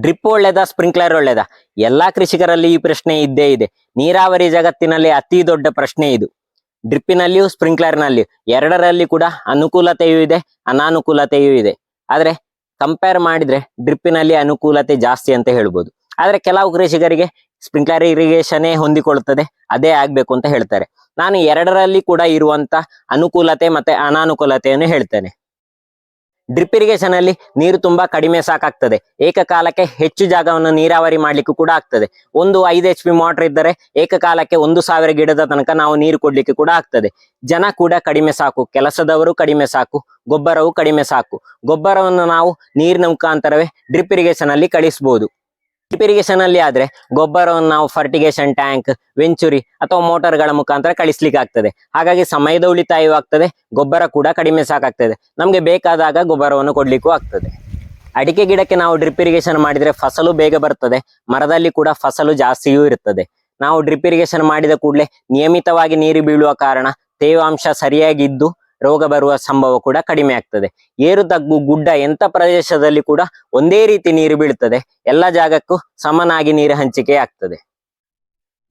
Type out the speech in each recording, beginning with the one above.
Drip ಒಳ್ಳೇದಾ, sprinkler ಒಳ್ಳೇದ? ಎಲ್ಲಾ ಕೃಷಿಕರಲ್ಲಿ ಈ ಪ್ರಶ್ನೆ ಇದ್ದೇ ಇದೆ. ನೀರಾವರಿ ಜಗತ್ತಿನಲ್ಲಿ ಅತಿ ದೊಡ್ಡ ಪ್ರಶ್ನೆ ಇದು. ಡ್ರಿಪ್ಪಿನಲ್ಲಿಯೂ, ಸ್ಪ್ರಿಂಕ್ಲರ್ನಲ್ಲಿಯೂ, ಎರಡರಲ್ಲಿ ಕೂಡ ಅನುಕೂಲತೆಯೂ ಇದೆ, ಅನಾನುಕೂಲತೆಯೂ ಇದೆ. ಆದ್ರೆ ಕಂಪೇರ್ ಮಾಡಿದ್ರೆ ಡ್ರಿಪ್ಪಿನಲ್ಲಿ ಅನುಕೂಲತೆ ಜಾಸ್ತಿ ಅಂತ ಹೇಳ್ಬೋದು. ಆದ್ರೆ ಕೆಲವು ಕೃಷಿಕರಿಗೆ ಸ್ಪ್ರಿಂಕ್ಲರ್ ಇರಿಗೇಷನ್ನೇ ಹೊಂದಿಕೊಳ್ಳುತ್ತದೆ ಅದೇ ಆಗ್ಬೇಕು ಅಂತ ಹೇಳ್ತಾರೆ. ನಾನು ಎರಡರಲ್ಲಿ ಕೂಡ ಇರುವಂತ ಅನುಕೂಲತೆ ಮತ್ತೆ ಅನಾನುಕೂಲತೆಯನ್ನು ಹೇಳ್ತೇನೆ. ಡ್ರಿಪ್ ಇರಿಗೇಷನ್ ಅಲ್ಲಿ ನೀರು ತುಂಬಾ ಕಡಿಮೆ ಸಾಕಾಗ್ತದೆ. ಏಕಕಾಲಕ್ಕೆ ಹೆಚ್ಚು ಜಾಗವನ್ನು ನೀರಾವರಿ ಮಾಡ್ಲಿಕ್ಕೂ ಕೂಡ ಆಗ್ತದೆ. ಒಂದು ಐದು ಎಚ್ ಪಿ ಮೋಟರ್ ಇದ್ದರೆ ಏಕಕಾಲಕ್ಕೆ ಒಂದು ಸಾವಿರ ಗಿಡದ ತನಕ ನಾವು ನೀರು ಕೊಡ್ಲಿಕ್ಕೆ ಕೂಡ ಆಗ್ತದೆ. ಜನ ಕೂಡ ಕಡಿಮೆ ಸಾಕು, ಕೆಲಸದವರು ಕಡಿಮೆ ಸಾಕು, ಗೊಬ್ಬರವು ಕಡಿಮೆ ಸಾಕು. ಗೊಬ್ಬರವನ್ನು ನಾವು ನೀರಿನ ಮುಖಾಂತರವೇ ಡ್ರಿಪ್ ಇರಿಗೇಷನ್ ಅಲ್ಲಿ ಕಳಿಸಬಹುದು ಡ್ರಿಪ್ ಇರಿಗೇಷನ್ ಅಲ್ಲಿ ಆದ್ರೆ ಗೊಬ್ಬರವನ್ನು ನಾವು ಫರ್ಟಿಗೇಷನ್ ಟ್ಯಾಂಕ್ ವೆಂಚುರಿ ಅಥವಾ ಮೋಟಾರ್ಗಳ ಮುಖಾಂತರ ಕಳಿಸ್ಲಿಕ್ಕೆ ಆಗ್ತದೆ. ಹಾಗಾಗಿ ಸಮಯದ ಉಳಿತಾಯವೂ ಆಗ್ತದೆ, ಗೊಬ್ಬರ ಕೂಡ ಕಡಿಮೆ ಸಾಕಾಗ್ತದೆ. ನಮಗೆ ಬೇಕಾದಾಗ ಗೊಬ್ಬರವನ್ನು ಕೊಡ್ಲಿಕ್ಕೂ ಆಗ್ತದೆ. ಅಡಿಕೆ ಗಿಡಕ್ಕೆ ನಾವು ಡ್ರಿಪ್ ಇರಿಗೇಷನ್ ಮಾಡಿದ್ರೆ ಫಸಲು ಬೇಗ ಬರ್ತದೆ, ಮರದಲ್ಲಿ ಕೂಡ ಫಸಲು ಜಾಸ್ತಿಯೂ ಇರ್ತದೆ. ನಾವು ಡ್ರಿಪ್ ಇರಿಗೇಷನ್ ಮಾಡಿದ ಕೂಡಲೇ ನಿಯಮಿತವಾಗಿ ನೀರು ಬೀಳುವ ಕಾರಣ ತೇವಾಂಶ ಸರಿಯಾಗಿದ್ದು ರೋಗ ಬರುವ ಸಂಭವ ಕೂಡ ಕಡಿಮೆ ಆಗ್ತದೆ. ಏರು ತಗ್ಗು ಗುಡ್ಡ ಎಂಥ ಪ್ರದೇಶದಲ್ಲಿ ಕೂಡ ಒಂದೇ ರೀತಿ ನೀರು ಬೀಳ್ತದೆ. ಎಲ್ಲ ಜಾಗಕ್ಕೂ ಸಮನಾಗಿ ನೀರು ಹಂಚಿಕೆ ಆಗ್ತದೆ.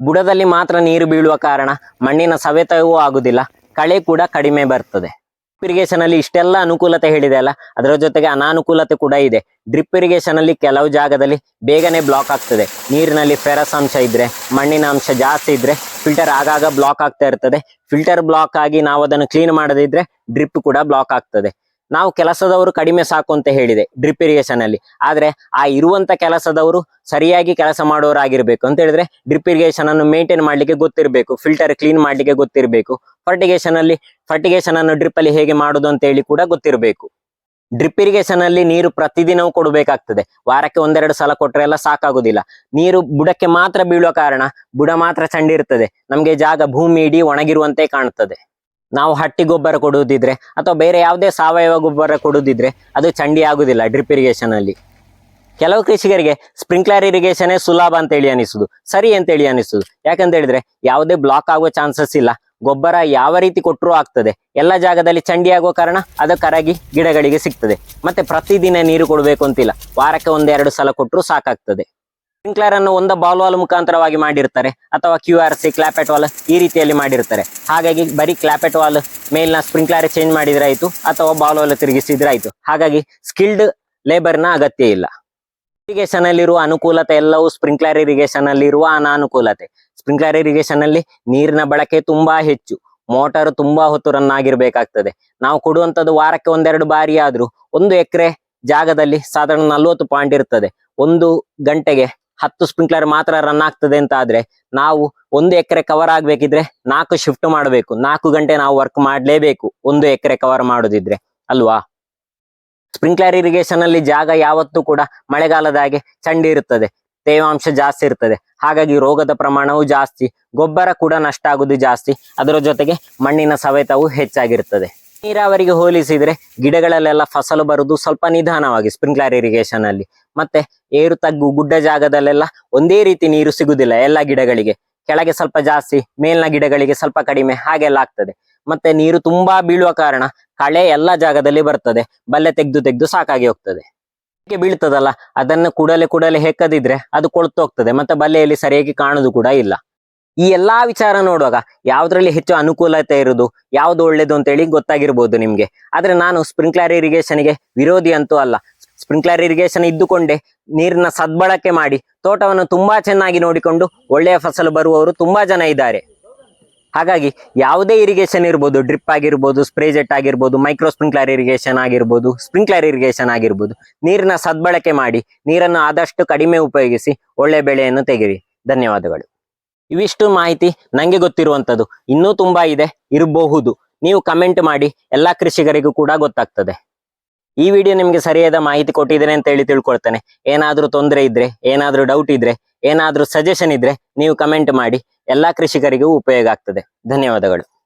ಬುಡದಲ್ಲಿ ಮಾತ್ರ ನೀರು ಬೀಳುವ ಕಾರಣ ಮಣ್ಣಿನ ಸವೆತವೂ ಆಗುದಿಲ್ಲ. ಕಳೆ ಕೂಡ ಕಡಿಮೆ ಬರ್ತದೆ. ಇರಿಗೇಷನ್ ಅಲ್ಲಿ ಇಷ್ಟೆಲ್ಲ ಅನುಕೂಲತೆ ಹೇಳಿದೆ ಅಲ್ಲ? ಅದರ ಜೊತೆಗೆ ಅನಾನುಕೂಲತೆ ಕೂಡ ಇದೆ. ಡ್ರಿಪ್ ಇರಿಗೇಷನ್ ಅಲ್ಲಿ ಕೆಲವು ಜಾಗದಲ್ಲಿ ಬೇಗನೆ ಬ್ಲಾಕ್ ಆಗ್ತದೆ. ನೀರಿನಲ್ಲಿ ಫೆರಸ್ ಅಂಶ ಇದ್ರೆ, ಮಣ್ಣಿನ ಅಂಶ ಜಾಸ್ತಿ ಇದ್ರೆ ಫಿಲ್ಟರ್ ಆಗಾಗ ಬ್ಲಾಕ್ ಆಗ್ತಾ ಇರ್ತದೆ. ಫಿಲ್ಟರ್ ಬ್ಲಾಕ್ ಆಗಿ ನಾವು ಅದನ್ನು ಕ್ಲೀನ್ ಮಾಡದಿದ್ರೆ ಡ್ರಿಪ್ ಕೂಡ ಬ್ಲಾಕ್ ಆಗ್ತದೆ. ನಾವು ಕೆಲಸದವರು ಕಡಿಮೆ ಸಾಕು ಅಂತ ಹೇಳಿದೆ ಡ್ರಿಪ್ ಇರಿಗೇಷನ್ ಅಲ್ಲಿ. ಆದ್ರೆ ಆ ಇರುವಂತ ಕೆಲಸದವರು ಸರಿಯಾಗಿ ಕೆಲಸ ಮಾಡೋರಾಗಿರ್ಬೇಕು ಅಂತ ಹೇಳಿದ್ರೆ ಡ್ರಿಪ್ ಇರಿಗೇಷನ್ ಅನ್ನು ಮೇಂಟೈನ್ ಮಾಡ್ಲಿಕ್ಕೆ ಗೊತ್ತಿರಬೇಕು ಫಿಲ್ಟರ್ ಕ್ಲೀನ್ ಮಾಡ್ಲಿಕ್ಕೆ ಗೊತ್ತಿರಬೇಕು. ಫರ್ಟಿಗೇಷನ್ ಅಲ್ಲಿ ಫರ್ಟಿಗೇಷನ್ ಅನ್ನು ಡ್ರಿಪ್ ಅಲ್ಲಿ ಹೇಗೆ ಮಾಡುದು ಅಂತ ಹೇಳಿ ಕೂಡ ಗೊತ್ತಿರಬೇಕು. ಡ್ರಿಪ್ ಇರಿಗೇಷನ್ ಅಲ್ಲಿ ನೀರು ಪ್ರತಿದಿನವೂ ಕೊಡಬೇಕಾಗ್ತದೆ. ವಾರಕ್ಕೆ ಒಂದೆರಡು ಸಲ ಕೊಟ್ಟರೆ ಎಲ್ಲ ಸಾಕಾಗುದಿಲ್ಲ. ನೀರು ಬುಡಕ್ಕೆ ಮಾತ್ರ ಬೀಳುವ ಕಾರಣ ಬುಡ ಮಾತ್ರ ಚಂಡಿರ್ತದೆ. ನಮಗೆ ಜಾಗ ಭೂಮಿ ಇಡೀ ಒಣಗಿರುವಂತೆ ಕಾಣ್ತದೆ. ನಾವು ಹಟ್ಟಿ ಗೊಬ್ಬರ ಕೊಡುವುದಿದ್ರೆ ಅಥವಾ ಬೇರೆ ಯಾವುದೇ ಸಾವಯವ ಗೊಬ್ಬರ ಕೊಡುವುದಿದ್ರೆ ಅದು ಚಂಡಿ ಆಗುದಿಲ್ಲ ಡ್ರಿಪ್ ಇರಿಗೇಷನ್ ಅಲ್ಲಿ. ಕೆಲವು ಕೃಷಿಕರಿಗೆ ಸ್ಪ್ರಿಂಕ್ಲರ್ ಇರಿಗೇಷನ್ ಸುಲಭ ಅಂತ ಹೇಳಿ ಅನಿಸುದು, ಸರಿ ಅಂತ ಹೇಳಿ ಅನಿಸುದು. ಯಾಕಂತ ಹೇಳಿದ್ರೆ ಯಾವುದೇ ಬ್ಲಾಕ್ ಆಗುವ ಚಾನ್ಸಸ್ ಇಲ್ಲ, ಗೊಬ್ಬರ ಯಾವ ರೀತಿ ಕೊಟ್ಟರೂ ಆಗ್ತದೆ, ಎಲ್ಲ ಜಾಗದಲ್ಲಿ ಚಂಡಿ ಆಗುವ ಕಾರಣ ಅದು ಕರಗಿ ಗಿಡಗಳಿಗೆ ಸಿಗ್ತದೆ, ಮತ್ತೆ ಪ್ರತಿದಿನ ನೀರು ಕೊಡಬೇಕು ಅಂತಿಲ್ಲ, ವಾರಕ್ಕೆ ಒಂದೆರಡು ಸಲ ಕೊಟ್ಟರು ಸಾಕಾಗ್ತದೆ. ಸ್ಪ್ರಿಂಕ್ಲರ್ ಅನ್ನು ಒಂದು ಬಾಲ್ ವಾಲ್ ಮುಖಾಂತರವಾಗಿ ಮಾಡಿರ್ತಾರೆ. ಅಥವಾ Q R C clapet valve ಈ ರೀತಿಯಲ್ಲಿ ಮಾಡಿರ್ತಾರೆ. ಹಾಗಾಗಿ ಬರೀ ಕ್ಲಾಪೆಟ್ ವಾಲ್ ಮೇಲ್ನ ಸ್ಪ್ರಿಂಕ್ಲರ್ ಚೇಂಜ್ ಮಾಡಿದ್ರೆ ಆಯ್ತು ಅಥವಾ ಬಾಲ್ ವಾಲ್ ತಿರುಗಿಸಿದ್ರೆ ಆಯ್ತು ಹಾಗಾಗಿ ಸ್ಕಿಲ್ಡ್ ಲೇಬರ್ನ ಅಗತ್ಯ ಇಲ್ಲ. ಇರಿಗೇಷನ್ ಅಲ್ಲಿರುವ ಅನುಕೂಲತೆ ಎಲ್ಲವೂ ಸ್ಪ್ರಿಂಕ್ಲರ್ ಇರಿಗೇಷನ್ ಅಲ್ಲಿರುವ ಅನಾನುಕೂಲತೆ. ಸ್ಪ್ರಿಂಕ್ಲರ್ ಇರಿಗೇಷನ್ ಅಲ್ಲಿ ನೀರಿನ ಬಳಕೆ ತುಂಬಾ ಹೆಚ್ಚು. ಮೋಟಾರ್ ತುಂಬಾ ಹೊತ್ತು ರನ್ ಆಗಿರ್ಬೇಕಾಗ್ತದೆ. ನಾವು ಕೊಡುವಂತದ್ದು ವಾರಕ್ಕೆ ಒಂದೆರಡು ಬಾರಿ ಆದ್ರೂ ಒಂದು ಎಕರೆ ಜಾಗದಲ್ಲಿ ಸಾಧಾರಣ ನಲ್ವತ್ತು ಪಾಯಿಂಟ್ ಇರ್ತದೆ. ಒಂದು ಗಂಟೆಗೆ ಹತ್ತು ಸ್ಪ್ರಿಂಕ್ಲರ್ ಮಾತ್ರ ರನ್ ಆಗ್ತದೆ ಅಂತ ಆದ್ರೆ ನಾವು ಒಂದು ಎಕರೆ ಕವರ್ ಆಗ್ಬೇಕಿದ್ರೆ ನಾಲ್ಕು ಶಿಫ್ಟ್ ಮಾಡಬೇಕು. ನಾಲ್ಕು ಗಂಟೆ ನಾವು ವರ್ಕ್ ಮಾಡಲೇಬೇಕು ಒಂದು ಎಕರೆ ಕವರ್ ಮಾಡೋದಿದ್ರೆ, ಅಲ್ವಾ? ಸ್ಪ್ರಿಂಕ್ಲರ್ ಇರಿಗೇಷನ್ ಅಲ್ಲಿ ಜಾಗ ಯಾವತ್ತೂ ಕೂಡ ಮಳೆಗಾಲದ ಹಾಗೆ ಚಂಡಿ ಇರುತ್ತದೆ, ತೇವಾಂಶ ಜಾಸ್ತಿ ಇರ್ತದೆ. ಹಾಗಾಗಿ ರೋಗದ ಪ್ರಮಾಣವು ಜಾಸ್ತಿ, ಗೊಬ್ಬರ ಕೂಡ ನಷ್ಟ ಆಗುದು ಜಾಸ್ತಿ. ಅದರ ಜೊತೆಗೆ ಮಣ್ಣಿನ ಸವೆತವು ಹೆಚ್ಚಾಗಿರ್ತದೆ. ನೀರಾವರಿಗೆ ಹೋಲಿಸಿದ್ರೆ ಗಿಡಗಳಲ್ಲೆಲ್ಲ ಫಸಲು ಬರುದು ಸ್ವಲ್ಪ ನಿಧಾನವಾಗಿ ಸ್ಪ್ರಿಂಕ್ಲರ್ ಇರಿಗೇಷನ್ ಅಲ್ಲಿ. ಮತ್ತೆ ಏರು ತಗ್ಗು ಗುಡ್ಡ ಜಾಗದಲ್ಲೆಲ್ಲ ಒಂದೇ ರೀತಿ ನೀರು ಸಿಗುದಿಲ್ಲ ಎಲ್ಲ ಗಿಡಗಳಿಗೆ. ಕೆಳಗೆ ಸ್ವಲ್ಪ ಜಾಸ್ತಿ, ಮೇಲ್ನ ಗಿಡಗಳಿಗೆ ಸ್ವಲ್ಪ ಕಡಿಮೆ, ಹಾಗೆಲ್ಲ ಆಗ್ತದೆ. ಮತ್ತೆ ನೀರು ತುಂಬಾ ಬೀಳುವ ಕಾರಣ ಕಳೆ ಎಲ್ಲ ಜಾಗದಲ್ಲಿ ಬರ್ತದೆ. ಬಲ್ಲೆ ತೆಗೆದು ತೆಗೆದು ಸಾಕಾಗಿ ಹೋಗ್ತದೆ. ಹೀಗೆ ಬೀಳ್ತದಲ್ಲ, ಅದನ್ನು ಕೂಡಲೇ ಕೂಡಲೇ ಹೆಕ್ಕದಿದ್ರೆ ಅದು ಕೊಳ್ತು ಹೋಗ್ತದೆ. ಮತ್ತೆ ಬಲ್ಲೆಯಲ್ಲಿ ಸರಿಯಾಗಿ ಕಾಣುದು ಕೂಡ ಇಲ್ಲ. ಈ ಎಲ್ಲಾ ವಿಚಾರ ನೋಡುವಾಗ ಯಾವ್ದ್ರಲ್ಲಿ ಹೆಚ್ಚು ಅನುಕೂಲತೆ ಇರುದು, ಯಾವ್ದು ಒಳ್ಳೇದು ಅಂತ ಹೇಳಿ ಗೊತ್ತಾಗಿರ್ಬೋದು ನಿಮ್ಗೆ. ಆದ್ರೆ ನಾನು ಸ್ಪ್ರಿಂಕ್ಲರ್ ಇರಿಗೇಷನ್ಗೆ ವಿರೋಧಿ ಅಂತೂ ಅಲ್ಲ. ಸ್ಪ್ರಿಂಕ್ಲರ್ ಇರಿಗೇಷನ್ ಇದ್ದುಕೊಂಡೆ ನೀರಿನ ಸದ್ಬಳಕೆ ಮಾಡಿ, ತೋಟವನ್ನು ತುಂಬಾ ಚೆನ್ನಾಗಿ ನೋಡಿಕೊಂಡು ಒಳ್ಳೆಯ ಫಸಲು ಬರುವವರು ತುಂಬಾ ಜನ ಇದ್ದಾರೆ. ಹಾಗಾಗಿ ಯಾವುದೇ ಇರಿಗೇಷನ್ ಇರ್ಬೋದು, ಡ್ರಿಪ್ ಆಗಿರ್ಬೋದು, ಸ್ಪ್ರೇ ಜೆಟ್ ಆಗಿರ್ಬೋದು, ಮೈಕ್ರೋ ಸ್ಪ್ರಿಂಕ್ಲರ್ ಇರಿಗೇಷನ್ ಆಗಿರ್ಬೋದು, ಸ್ಪ್ರಿಂಕ್ಲರ್ ಇರಿಗೇಷನ್ ಆಗಿರ್ಬೋದು, ನೀರಿನ ಸದ್ಬಳಕೆ ಮಾಡಿ, ನೀರನ್ನು ಆದಷ್ಟು ಕಡಿಮೆ ಉಪಯೋಗಿಸಿ ಒಳ್ಳೆ ಬೆಳೆಯನ್ನು ತೆಗೆಯಿರಿ. ಧನ್ಯವಾದಗಳು. ಇವಿಷ್ಟು ಮಾಹಿತಿ ನಂಗೆ ಗೊತ್ತಿರುವಂತದ್ದು ಇನ್ನೂ ತುಂಬಾ ಇದೆ, ಇರಬಹುದು. ನೀವು ಕಮೆಂಟ್ ಮಾಡಿ, ಎಲ್ಲಾ ಕೃಷಿಕರಿಗೂ ಕೂಡ ಗೊತ್ತಾಗ್ತದೆ. ಈ ವಿಡಿಯೋ ನಿಮ್ಗೆ ಸರಿಯಾದ ಮಾಹಿತಿ ಕೊಟ್ಟಿದ್ದೇನೆ ಅಂತ ಹೇಳಿ ತಿಳ್ಕೊಳ್ತೇನೆ. ಏನಾದರೂ ತೊಂದರೆ ಇದ್ರೆ, ಏನಾದರೂ ಡೌಟ್ ಇದ್ರೆ, ಏನಾದ್ರೂ ಸಜೆಷನ್ ಇದ್ರೆ ನೀವು ಕಮೆಂಟ್ ಮಾಡಿ, ಎಲ್ಲಾ ಕೃಷಿಕರಿಗೂ ಉಪಯೋಗ ಆಗ್ತದೆ. ಧನ್ಯವಾದಗಳು.